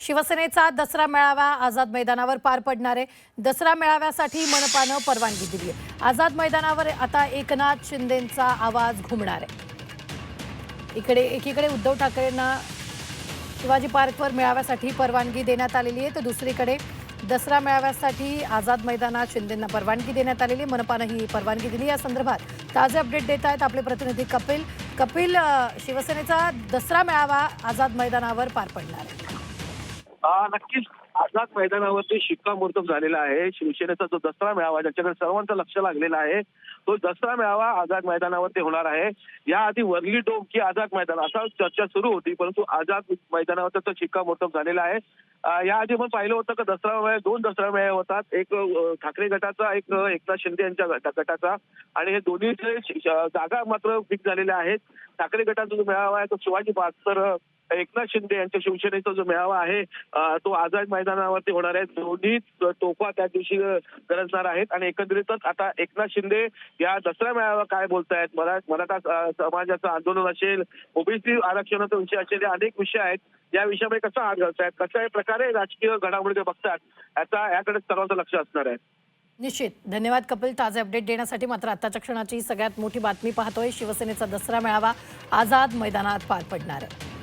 शिवसेनेचा दसरा मेळावा आझाद मैदानावर पार पडणार आहे. दसरा मेळाव्यासाठी मनपानं परवानगी दिली आहे. आझाद मैदानावर आता एकनाथ शिंदेंचा आवाज घुमणार आहे. इकडे एकीकडे उद्धव ठाकरेंना शिवाजी पार्कवर मेळाव्यासाठी परवानगी देण्यात आलेली आहे. तर दुसरीकडे दसरा मेळाव्यासाठी आझाद मैदानात शिंदेंना परवानगी देण्यात आलेली आहे. मनपानं ही परवानगी दिली या संदर्भात ताजे अपडेट देत आहेत आपले प्रतिनिधी कपिल. कपिल शिवसेनेचा दसरा मेळावा आझाद मैदानावर पार पडणार आहे. नक्कीच. आझाद मैदानावरती शिक्कामोर्तब झालेला आहे. शिवसेनेचा जो दसरा मेळावा ज्याच्याकडे सर्वांचं लक्ष लागलेलं आहे तो दसरा मेळावा आझाद मैदानावरती होणार आहे. याआधी वरली डोम की आझाद मैदान असा चर्चा सुरू होती परंतु आझाद मैदानावर तो शिक्कामोर्तब झालेला आहे. याआधी आपण पाहिलं होतं की दसरा मेळ दोन दसरा मेळ होतात. एक ठाकरे गटाचा एक एकनाथ शिंदे यांच्या गटा- गटाचा. आणि हे दोन्ही श- जागा मात्र फिक्स झालेल्या आहेत. ठाकरे गटाचा जो मेळावा आहे तो शिवाजी पार्क तर एकनाथ शिंदे यांच्या शिवसेनेचा जो मेळावा आहे तो आझाद मैदानावरती होणार आहे. दोन्ही तोफा त्या दिवशी गरजणार आहेत आणि एकंदरीतच आता एकनाथ शिंदे या दसरा मेळावा काय बोलतायत? मरा मराठा समाजाचं आंदोलन असेल ओबीसी आरक्षणाचा विषय असेल या अनेक विषय आहेत. या विषयामध्ये कसा हात घालतायत? कशा प्रकारे राजकीय घडामोडी ते बघतात याचा याकडे सर्वांचं लक्ष असणार आहे. निश्चित. धन्यवाद कपिल. ताजे अपडेट देण्यासाठी मात्र आताच्या क्षणाची सगळ्यात मोठी बातमी पाहतोय. शिवसेनेचा दसरा मेळावा आझाद मैदानात पार पडणार. आहे